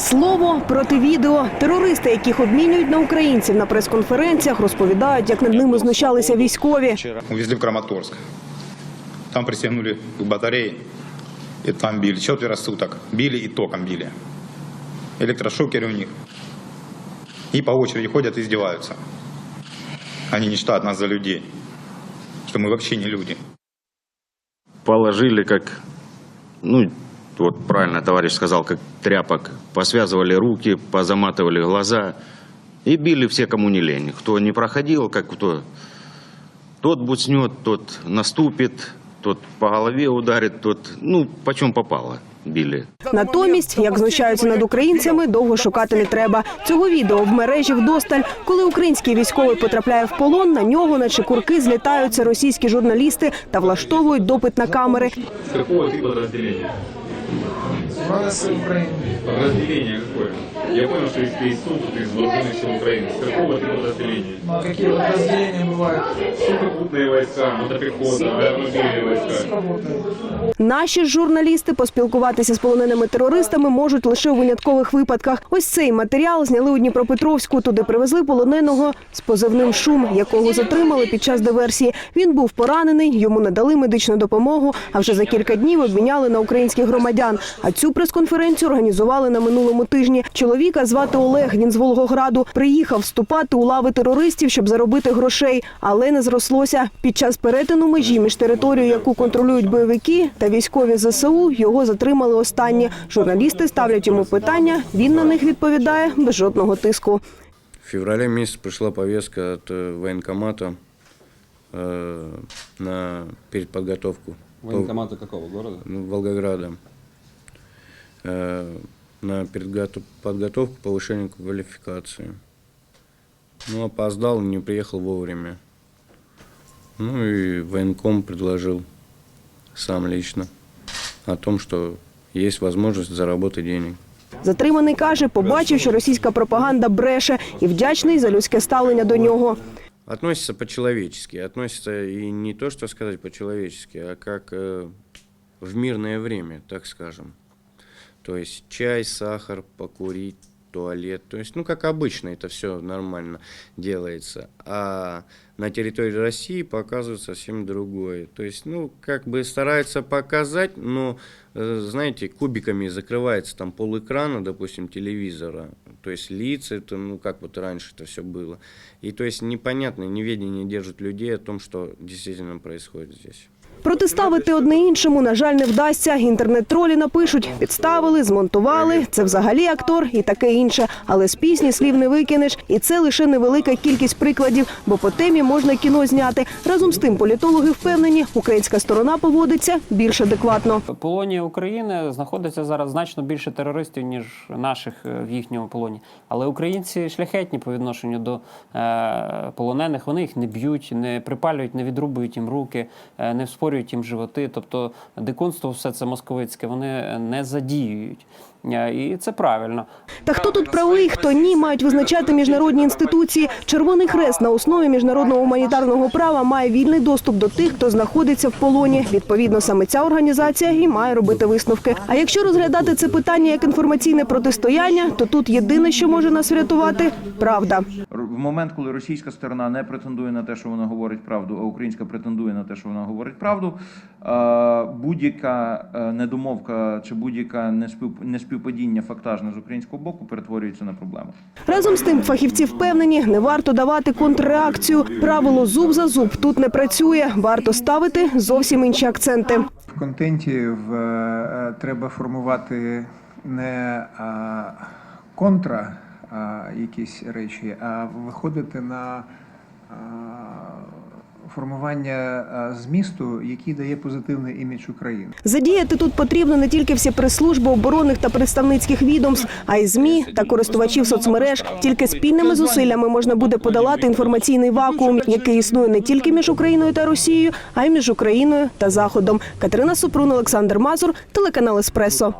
Слово проти відео. Терористи, яких обмінюють на українців на прес-конференціях, розповідають, як над ними знущалися військові. Увезли в Краматорск. Там пристегнули к батарее. И там били. Четверо суток. Били и током били. Электрошокеры у них. И по очереди ходят и издеваются. Они не считают нас за людей. Что мы вообще не люди. положили как, ну, вот правильно товарищ сказал, как тряпок, посвязывали руки, позаматывали глаза и били все, кому не лень. Кто не проходил, как кто, тот буцнет, тот наступит, тот по голове ударит, тот, ну, почем попало, били. Натомість, як знущаються над українцями, довго шукати не треба. Цього відео в мережі вдосталь. Коли український військовий потрапляє в полон, на нього, наче курки, злітаються російські журналісти та влаштовують допит на камери. С какого ты Thank you. подразделения? ВВС України. Подразделение какое? Я понял, что если ты из СУП, ты из вооруженных сил Украины. С какого ты подразделения? Ну а какие подразделения бывают? Сухопутные войска, мотопехота, аэромобильные войска. Работают. Наші ж журналісти поспілкуватися з полоненими терористами можуть лише у виняткових випадках. Ось цей матеріал зняли у Дніпропетровську. Туди привезли полоненого з позивним шум, якого затримали під час диверсії. Він був поранений, йому надали медичну допомогу. А вже за кілька днів обміняли на українських громадян. А цю прес-конференцію організували на минулому тижні. Чоловіка звати Олег. Він з Волгограду приїхав вступати у лави терористів, щоб заробити грошей, але не зрослося. Під час перетину межі між територією, яку контролюють бойовики, та військові ЗСУ його затримали останні. Журналісти ставлять йому питання. Він на них відповідає без жодного тиску. В феврале месяце пришла повестка от э, военкомата э, на передподготовку Военкомата какого города? ну, Волгограда э, на передподготовку повышения квалификации. Ну, опоздал, не приехал вовремя. Ну и военком предложил сам лично о том, что есть возможность заработать денег. Затриманий каже, побачив, що російська пропаганда бреше і вдячний за людське ставлення до нього. Относится по-человечески. Относится и не то, что сказать по-человечески, а как э, в мирное время, так скажем. То есть чай, сахар, покурить, туалет. То есть, ну, как обычно, это все нормально делается. А на территории России показывают совсем другое. То есть, ну, как бы стараются показать, но, э, знаете, кубиками закрывается там полэкрана, допустим, телевизора. То есть лица, это, ну, как вот раньше это все было. И то есть непонятно, неведение держит людей о том, что действительно происходит здесь. Протиставити одне іншому, на жаль, не вдасться. Інтернет-тролі напишуть, підставили, змонтували. Це взагалі актор і таке інше. Але з пісні слів не викинеш. І це лише невелика кількість прикладів, бо по темі можна кіно зняти. Разом з тим, політологи впевнені, українська сторона поводиться більш адекватно. В полоні України знаходиться зараз значно більше терористів, ніж наших е, в їхньому полоні. Але українці шляхетні по відношенню до е, полонених. Вони їх не б'ють, не припалюють, не відрубують їм руки, е, не вспорюють їм животи. Тобто дикунство, все це московицьке, вони не задіюють. Е, І це правильно. Та хто тут правий, хто ні, мають визначати міжнародні інституції. Червоний хрест на основі міжнародного гуманітарного права має вільний доступ до тих, хто знаходиться в полоні. Відповідно, саме ця організація і має робити висновки. А якщо розглядати це питання як інформаційне протистояння, то тут єдине, що може нас врятувати правда. Момент, коли російська сторона не претендує на те, що вона говорить правду, а українська претендує на те, що вона говорить правду, е, будь-яка е, недомовка чи будь-яка неспів- неспівпадіння фактажне з українського боку перетворюється на проблему. Разом з тим, фахівці впевнені, не варто давати контрреакцію. Правило зуб за зуб тут не працює. Варто ставити зовсім інші акценти. В контенті в, е, треба формувати не а, контра якісь речі, а виходити на формування змісту, який дає позитивний імідж України. Задіяти тут потрібно не тільки всі прес-служби оборонних та представницьких відомств, а й змі та користувачів соцмереж. Тільки спільними зусиллями можна буде подолати інформаційний вакуум, який існує не тільки між Україною та Росією, а й між Україною та Заходом. Катерина Супрун, Олександр Мазур, телеканал Еспресо.